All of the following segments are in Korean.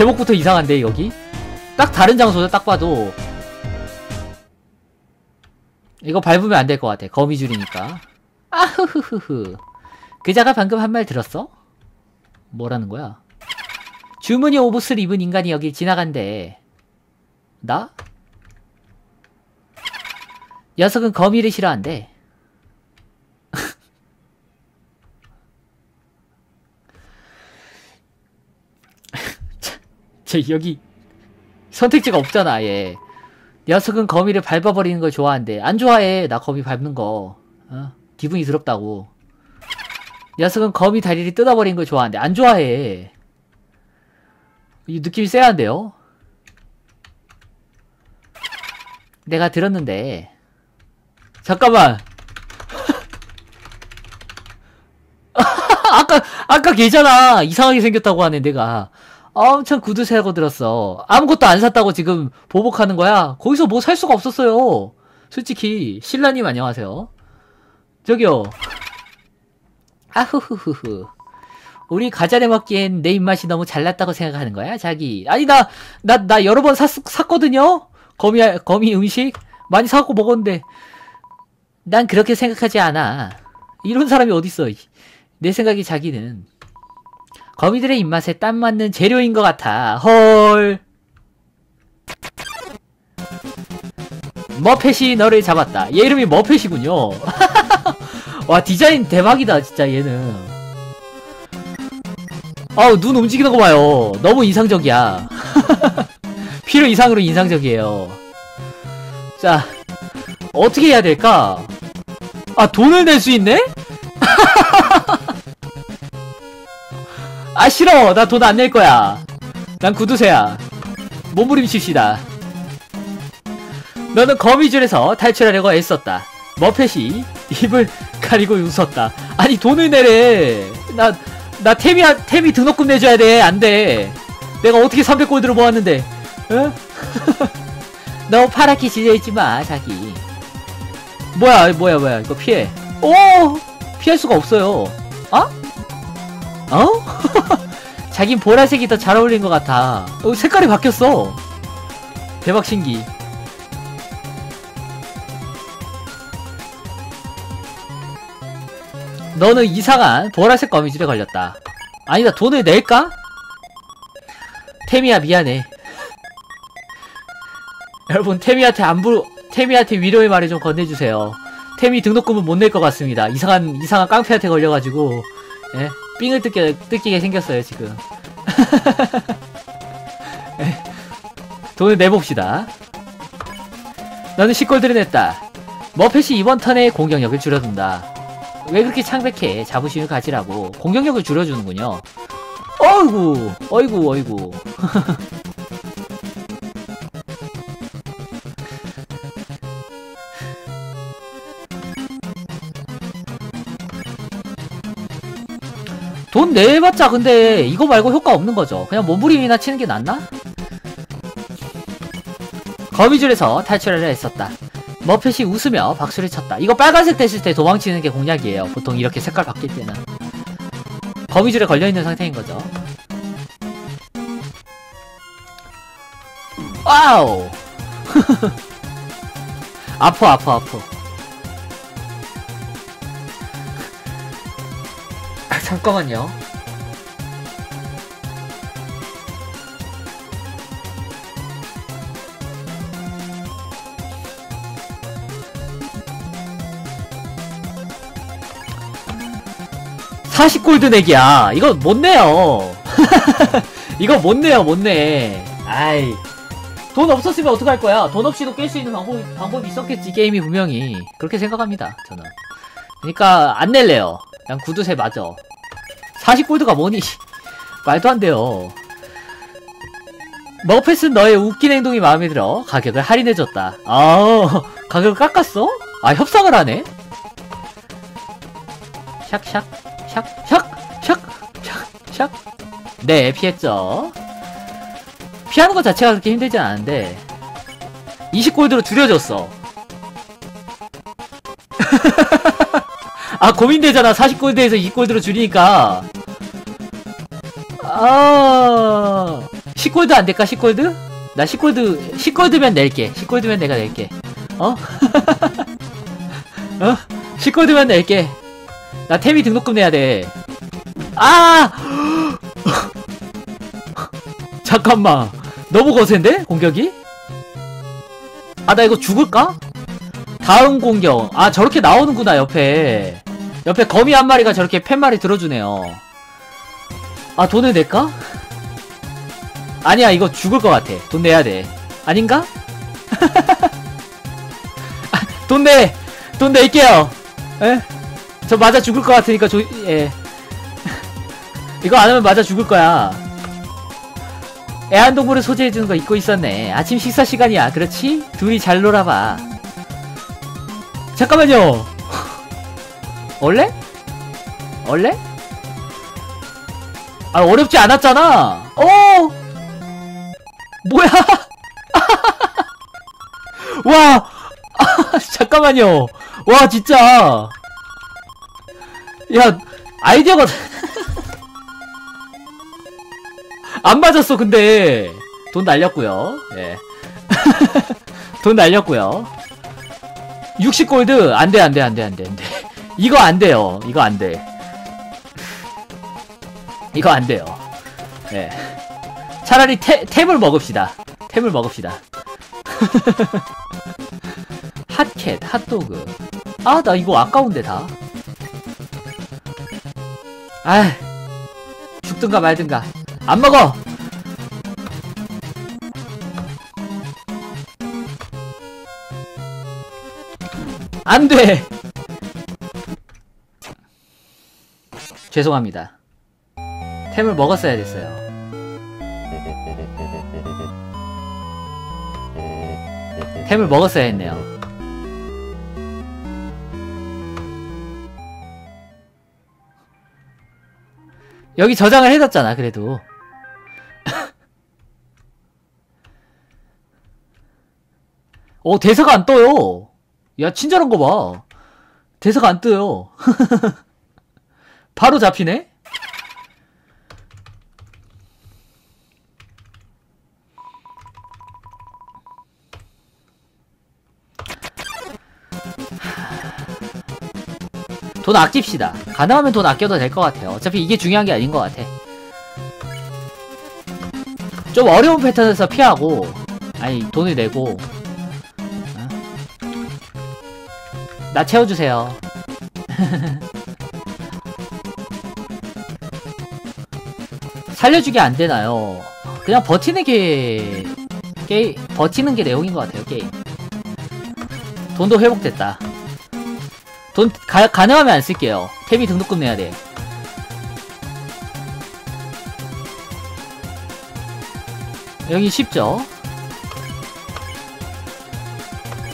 제목부터 이상한데 여기? 딱 다른 장소죠 딱 봐도 이거 밟으면 안 될 것 같아 거미줄이니까 아흐흐흐흐 그자가 방금 한 말 들었어? 뭐라는 거야? 주머니 옷을 입은 인간이 여길 지나간대 나? 녀석은 거미를 싫어한대 제 여기 선택지가 없잖아 얘 녀석은 거미를 밟아버리는 걸 좋아한대. 안 좋아해. 나 거미 밟는 거. 어? 기분이 더럽다고. 녀석은 거미 다리를 뜯어버리는 걸 좋아한대. 안 좋아해. 이 느낌이 쎄한데요? 내가 들었는데. 잠깐만. 아까 아까 걔잖아. 이상하게 생겼다고 하네 내가 엄청 구두 사고 들었어. 아무것도 안 샀다고 지금 보복하는 거야? 거기서 뭐 살 수가 없었어요. 솔직히 신라님 안녕하세요. 저기요. 아후후후후. 우리 과자를 먹기엔 내 입맛이 너무 잘났다고 생각하는 거야 자기? 아니 나 나 나 여러 번 샀, 샀거든요? 거미 거미 음식? 많이 사갖고 먹었는데. 난 그렇게 생각하지 않아. 이런 사람이 어딨어 내 생각이 자기는 거미들의 입맛에 딱 맞는 재료인 것 같아. 헐. 머펫이 너를 잡았다. 얘 이름이 머펫이군요. 와 디자인 대박이다 진짜 얘는. 아우 눈 움직이는 거 봐요. 너무 인상적이야. 필요 이상으로 인상적이에요. 자 어떻게 해야 될까? 아 돈을 낼 수 있네? 아 싫어. 나 돈 안 낼 거야. 난 구두쇠야. 몸부림칩시다. 너는 거미줄에서 탈출하려고 애썼다. 머펫이 입을 가리고 웃었다. 아니 돈을 내래. 나나 태미 태미 등록금 내줘야 돼. 안돼. 내가 어떻게 300골드를 모았는데. 어? 너 파랗게 지져있지마 자기. 뭐야 뭐야 뭐야. 이거 피해. 오! 피할 수가 없어요. 어? 어? 자긴 보라색이 더 잘 어울린 것 같아. 어, 색깔이 바뀌었어. 대박 신기. 너는 이상한 보라색 거미줄에 걸렸다. 아니다 돈을 낼까? 태미야 미안해. 여러분 태미한테 안부 태미한테 위로의 말을 좀 건네주세요. 태미 등록금은 못 낼 것 같습니다. 이상한 이상한 깡패한테 걸려가지고 예? 삥을 뜯게, 뜯기게 생겼어요 지금. 예. 돈을 내봅시다. 너는 10골드를 냈다. 머펫이 이번 턴에 공격력을 줄여둔다. 왜 그렇게 창백해? 자부심을 가지라고 공격력을 줄여주는군요. 어이구 어이구 어이구 돈 내봤자 근데 이거 말고 효과 없는 거죠. 그냥 몸부림이나 치는 게 낫나? 거미줄에서 탈출하려 했었다. 머펫이 웃으며 박수를 쳤다. 이거 빨간색 됐을 때 도망치는 게 공략이에요. 보통 이렇게 색깔 바뀔 때는. 거미줄에 걸려있는 상태인 거죠. 와우! 아파 아파 아파. 잠깐만요. 사십 골드 내기야. 이거 못 내요. 이거 못 내요, 못 내. 아이. 돈 없었으면 어떡할 거야? 돈 없이도 깰 수 있는 방법, 방법이 있었겠지, 게임이 분명히. 그렇게 생각합니다, 저는. 그러니까, 안 낼래요. 그냥 구두쇠 맞아. 40골드가 뭐니? 말도 안 돼요. 머펫은 너의 웃긴 행동이 마음에 들어 가격을 할인해줬다. 아, 가격을 깎았어? 아, 협상을 하네? 샥, 샥, 샥, 샥, 샥, 샥, 샥. 네, 피했죠. 피하는 것 자체가 그렇게 힘들지 않은데 20골드로 줄여줬어. 아 고민되잖아 40골드에서 2골드로 줄이니까 아 10골드 안 될까 10골드? 나 10골드 10골드면 낼게 10골드면 내가 낼게 어? 어? 10골드면 낼게 나 템이 등록금 내야 돼 아! 잠깐만 너무 거센데? 공격이? 아 나 이거 죽을까? 다음 공격 아 저렇게 나오는구나 옆에 옆에 거미 한 마리가 저렇게 팻말이 들어주네요 아 돈을 낼까? 아니야 이거 죽을 것 같아 돈 내야 돼 아닌가? 아, 돈 내! 돈 낼게요 에? 저 맞아 죽을 것 같으니까 조.. 예 이거 안 하면 맞아 죽을 거야 애완동물을 소재해주는 거 잊고 있었네 아침 식사 시간이야 그렇지? 둘이 잘 놀아봐 잠깐만요 원래? 원래? 아 어렵지 않았잖아. 어? 뭐야? 와! 잠깐만요. 와 진짜. 야 아이디어가 안 맞았어 근데. 돈 날렸고요. 예. 돈 날렸고요. 60골드. 안돼 안돼 안돼 안돼 안돼 이거 안 돼요 이거 안 돼 이거 안 돼요 예. 차라리 태, 템을 먹읍시다 템을 먹읍시다 핫캣 핫도그 아 나 이거 아까운데 다 아, 죽든가 말든가. 안 먹어! 안 돼! 죄송합니다. 템을 먹었어야 됐어요. 템을 먹었어야 했네요. 여기 저장을 해뒀잖아 그래도 어 대사가 안 떠요 야 친절한 거 봐 대사가 안 떠요 바로 잡히네 돈 아낍시다. 가능하면 돈 아껴도 될 것 같아요. 어차피 이게 중요한 게 아닌 것 같아. 좀 어려운 패턴에서 피하고 아니 돈을 내고 어? 나 채워주세요. 살려주기 안 되나요? 그냥 버티는 게 게임 버티는 게 내용인 것 같아요 게임. 돈도 회복됐다. 돈 가, 가능하면 안 쓸게요. 템이 등록금 내야 돼. 여기 쉽죠?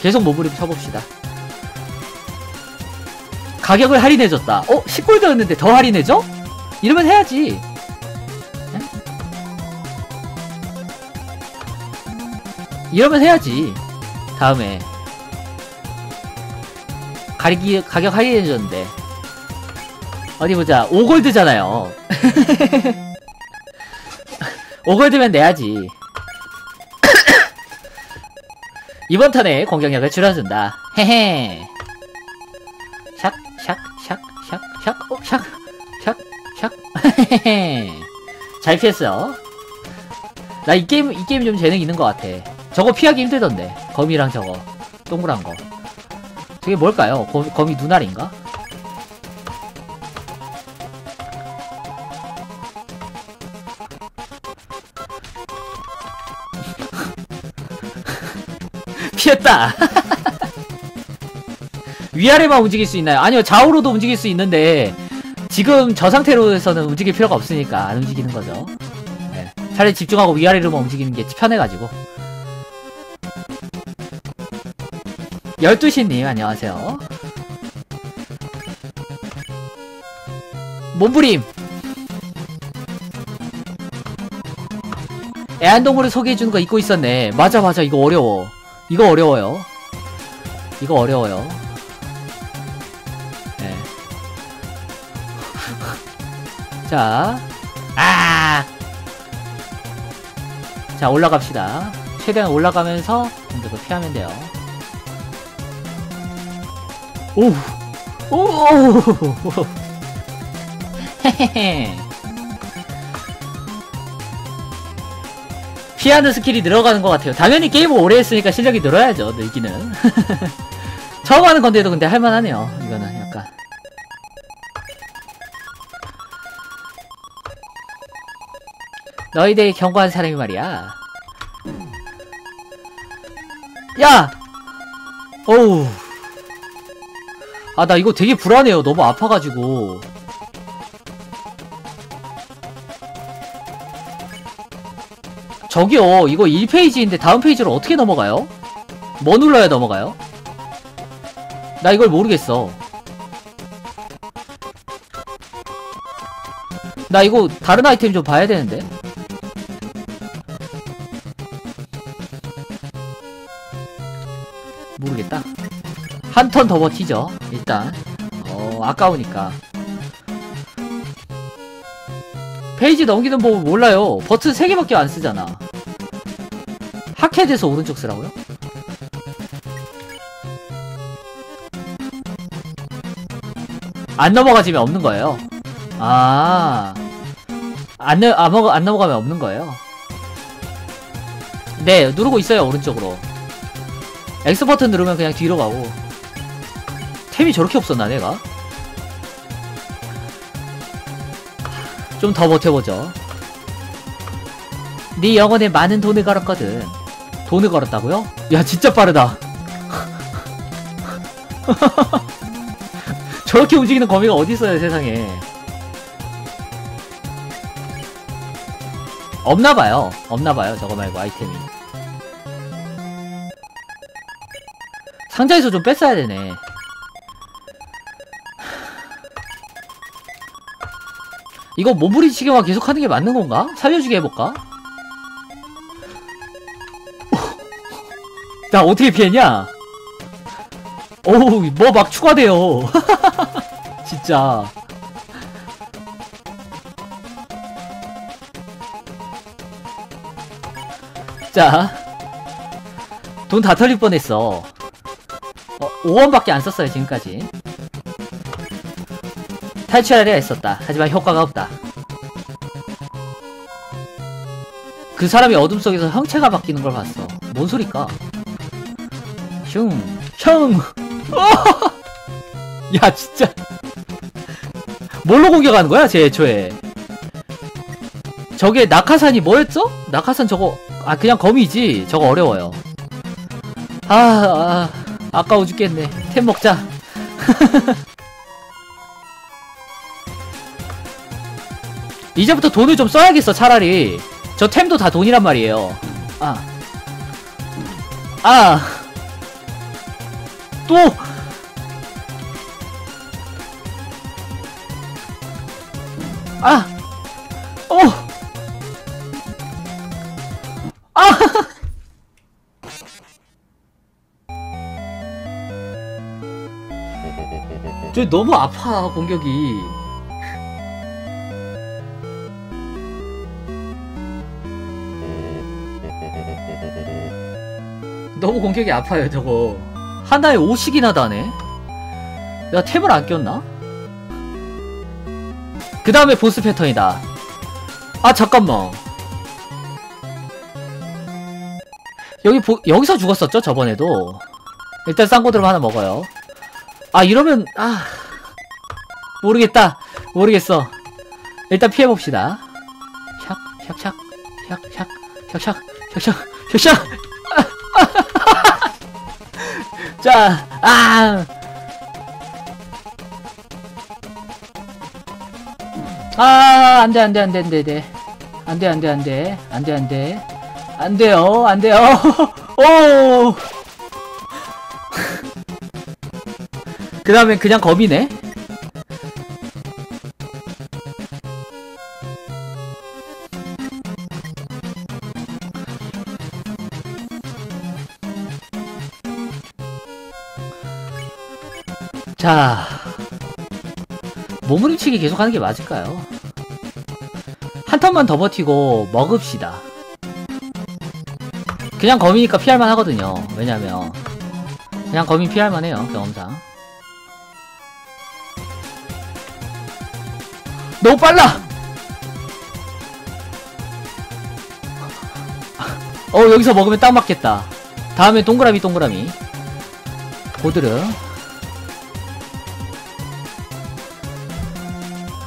계속 모브립 쳐봅시다. 가격을 할인해줬다. 어? 10골드였는데 더 할인해줘? 이러면 해야지. 이러면 해야지. 다음에. 가리기, 가격 할인해줬는데. 어디 보자. 5골드잖아요. 5골드면 내야지. 이번 턴에 공격력을 줄여준다. 헤헤. 샥, 샥, 샥, 샥, 샥, 어, 샥, 샥, 샥. 헤헤. 잘 피했어. 나 이 게임, 이 게임 좀 재능 있는 것 같아. 저거 피하기 힘들던데. 거미랑 저거. 동그란 거. 저게 뭘까요? 거미, 거미 눈알인가? 피했다! 위아래만 움직일 수 있나요? 아니요, 좌우로도 움직일 수 있는데, 지금 저 상태로서는 움직일 필요가 없으니까 안 움직이는 거죠. 네. 차라리 집중하고 위아래로만 움직이는 게 편해가지고. 12시님, 안녕하세요. 몸부림! 애완동물을 소개해주는 거 잊고 있었네. 맞아, 맞아. 이거 어려워. 이거 어려워요. 이거 어려워요. 네. 자, 아! 자 올라갑시다 최대한 올라가면서 공격을 피하면 돼요 오우 오우 헤헤헤 피하는 스킬이 늘어가는 것 같아요. 당연히 게임을 오래 했으니까 실력이 늘어야죠 늘기는. 처음 하는 건데도 근데 할만하네요 이거는 약간. 너희들이 경고한 사람이 말이야. 야! 어우 아 나 이거 되게 불안해요 너무 아파가지고 저기요 이거 1페이지인데 다음 페이지로 어떻게 넘어가요? 뭐 눌러야 넘어가요? 나 이걸 모르겠어 나 이거 다른 아이템 좀 봐야 되는데 한 턴 더 버티죠 일단 어 아까우니까 페이지 넘기는 법을 몰라요 버튼 3개밖에 안 쓰잖아 하캐돼서 오른쪽 쓰라고요? 안 넘어가지면 없는 거예요 아, 안, 내- 안, 먹, 안 넘어가면 없는 거예요. 네, 누르고 있어요, 오른쪽으로. X 버튼 누르면 그냥 뒤로 가고. 템이 저렇게 없었나, 내가? 좀 더 버텨보죠. 네 영혼에 많은 돈을 걸었거든. 돈을 걸었다고요? 야, 진짜 빠르다. 저렇게 움직이는 거미가 어디 있어요, 세상에. 없나봐요. 없나봐요. 저거 말고 아이템이. 상자에서 좀 뺐어야 되네. 이거 몸부리치기만 계속 하는 게 맞는 건가? 살려주게 해볼까? 나 어떻게 피했냐? 오우, 뭐 막 추가돼요. 진짜. 자. 돈 다 털릴 뻔했어. 어, 5원밖에 안 썼어요, 지금까지. 탈출하려 했었다. 하지만 효과가 없다. 그 사람이 어둠 속에서 형체가 바뀌는 걸 봤어. 뭔 소리까? 흉, 형! 야, 진짜. 뭘로 공격하는 거야, 쟤 애초에? 저게 낙하산이 뭐였죠? 낙하산 저거 아 그냥 거미지 저거 어려워요 아, 아 아까워 죽겠네 템 먹자 이제부터 돈을 좀 써야겠어 차라리 저 템도 다 돈이란 말이에요 아 아. 또! 아! 어! 아! 저 너무 아파 공격이 너무 공격이 아파요 저거. 하나에 5씩이나 다네. 내가 탭을 안 꼈나? 그 다음에 보스 패턴이다. 아 잠깐만. 여기 보, 여기서 죽었었죠 저번에도? 일단 쌍고드름 하나 먹어요. 아 이러면 아. 모르겠다. 모르겠어. 일단 피해봅시다. 샥 샥샥. 샥샥. 샥샥. 샥샥. 샥샥 자, 아! 아, 안 돼, 안 돼, 안 돼, 안 돼, 안 돼. 안 돼, 안 돼, 안 돼. 안 돼, 안 돼요, 안 돼요. 오! 그 다음엔 그냥 검이네? 몸부림치기 계속 하는 게 맞을까요? 한 턴만 더 버티고 먹읍시다. 그냥 거미니까 피할만 하거든요. 왜냐면 그냥 거미 피할만 해요. 경험상. 너무 빨라! 어 여기서 먹으면 딱 맞겠다. 다음에 동그라미 동그라미. 보드르.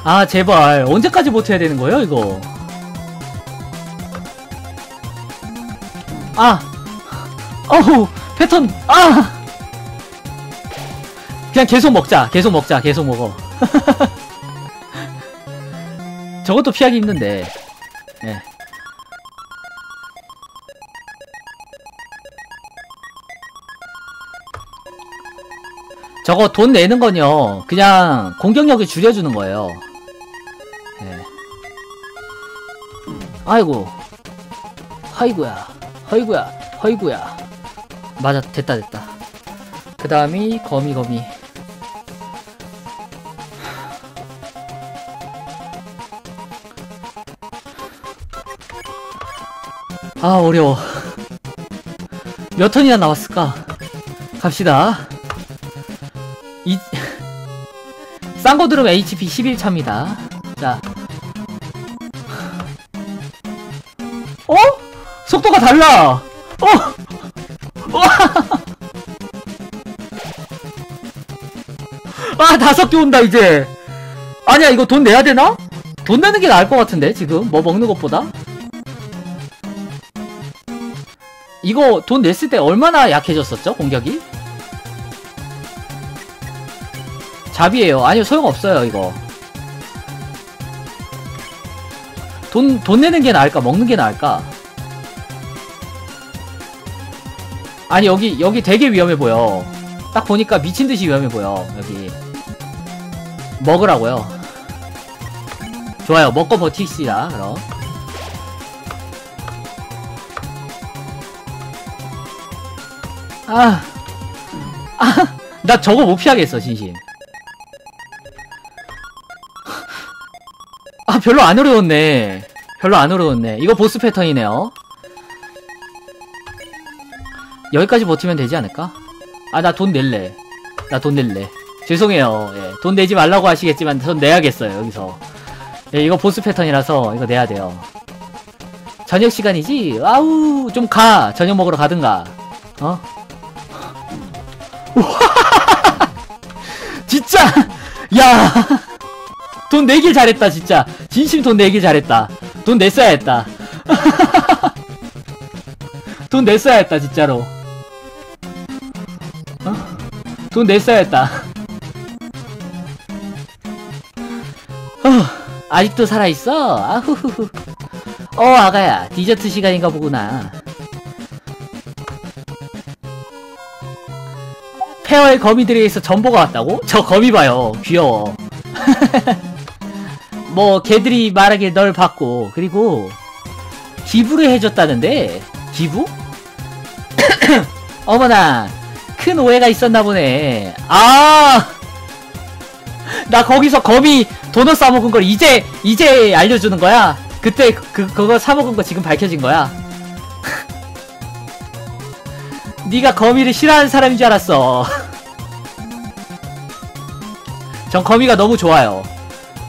아 제발. 언제까지 버텨야 되는 거예요 이거? 아! 어우 패턴 아! 그냥 계속 먹자. 계속 먹자. 계속 먹어. 저것도 피하기 힘든데. 예. 저거 돈 내는 건요 그냥 공격력을 줄여주는 거예요 아이고. 하이구야. 허이구야. 허이구야. 맞아 됐다 됐다. 그 다음이 거미 거미. 아 어려워. 몇 턴이나 나왔을까? 갑시다. 이 싼거 들으면 HP 11차입니다 속도가 달라. 어! 아 다섯 개 온다 이제. 아니야 이거 돈 내야 되나? 돈 내는 게 나을 것 같은데 지금? 뭐 먹는 것보다? 이거 돈 냈을 때 얼마나 약해졌었죠 공격이? 잡이에요. 아니요 소용없어요 이거. 돈, 돈 내는 게 나을까 먹는 게 나을까 아니 여기 여기 되게 위험해 보여 딱 보니까 미친듯이 위험해 보여 여기 먹으라고요 좋아요 먹고 버티시다 그럼 아, 아, 나 저거 못 피하겠어, 진심. 아, 별로 안 어려웠네. 별로 안 어려웠네. 이거 보스 패턴이네요. 여기까지 버티면 되지 않을까? 아, 나 돈 낼래. 나 돈 낼래. 죄송해요. 예, 돈 내지 말라고 하시겠지만 돈 내야겠어요, 여기서. 예, 이거 보스 패턴이라서 이거 내야 돼요. 저녁 시간이지? 아우, 좀 가. 저녁 먹으러 가든가. 어? 진짜 야 돈 내길 잘했다 진짜 진심 돈 내길 잘했다 돈 냈어야 했다 돈 냈어야 했다 진짜로 돈 냈어야 했다 어, 아직도 살아있어? 아후후후 어 아가야 디저트 시간인가 보구나 페어의 거미들에 의해서 전보가 왔다고? 저 거미 봐요. 귀여워. 뭐 걔들이 말하길 널 봤고 그리고 기부를 해줬다는데 기부? 어머나 큰 오해가 있었나 보네. 아! 나 거기서 거미 도넛 싸먹은 걸 이제 이제 알려주는 거야? 그때 그 그거 사먹은 거 지금 밝혀진 거야? 네가 거미를 싫어하는 사람인 줄 알았어. 전 거미가 너무 좋아요.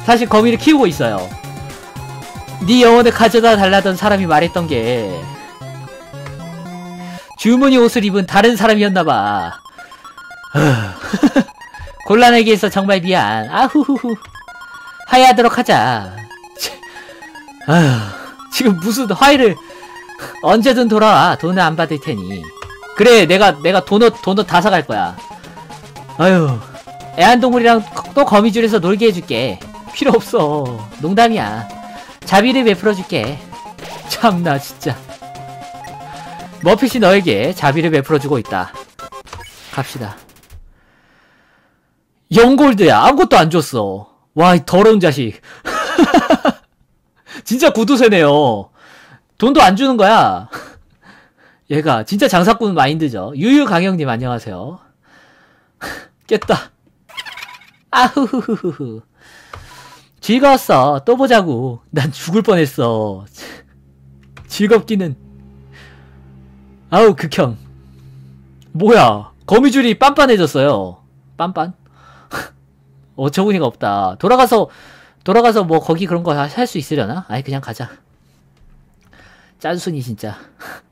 사실 거미를 키우고 있어요. 네 영혼을 가져다 달라던 사람이 말했던 게 주머니 옷을 입은 다른 사람이었나봐. 곤란하게 해서 정말 미안. 아후후후. 화해하도록 하자. 아휴, 지금 무슨 화해를 언제든 돌아와. 돈은 안 받을 테니. 그래 내가 내가 도넛 도넛 다 사갈 거야 아유 애완동물이랑 또 거미줄에서 놀게 해줄게 필요 없어 농담이야 자비를 베풀어줄게 참나 진짜 머핏이 너에게 자비를 베풀어주고 있다 갑시다 영골드야 아무것도 안 줬어 와 이 더러운 자식 진짜 구두쇠네요 돈도 안 주는 거야 얘가 진짜 장사꾼 마인드죠. 유유강영님 안녕하세요. 깼다. 아후후후후. 즐거웠어. 또 보자고. 난 죽을 뻔했어. 즐겁기는. 아우 극혐. 뭐야? 거미줄이 빤빤해졌어요. 빤빤? 어처구니가 없다. 돌아가서 돌아가서 뭐 거기 그런 거 할 수 있으려나? 아니 그냥 가자. 짠순이 진짜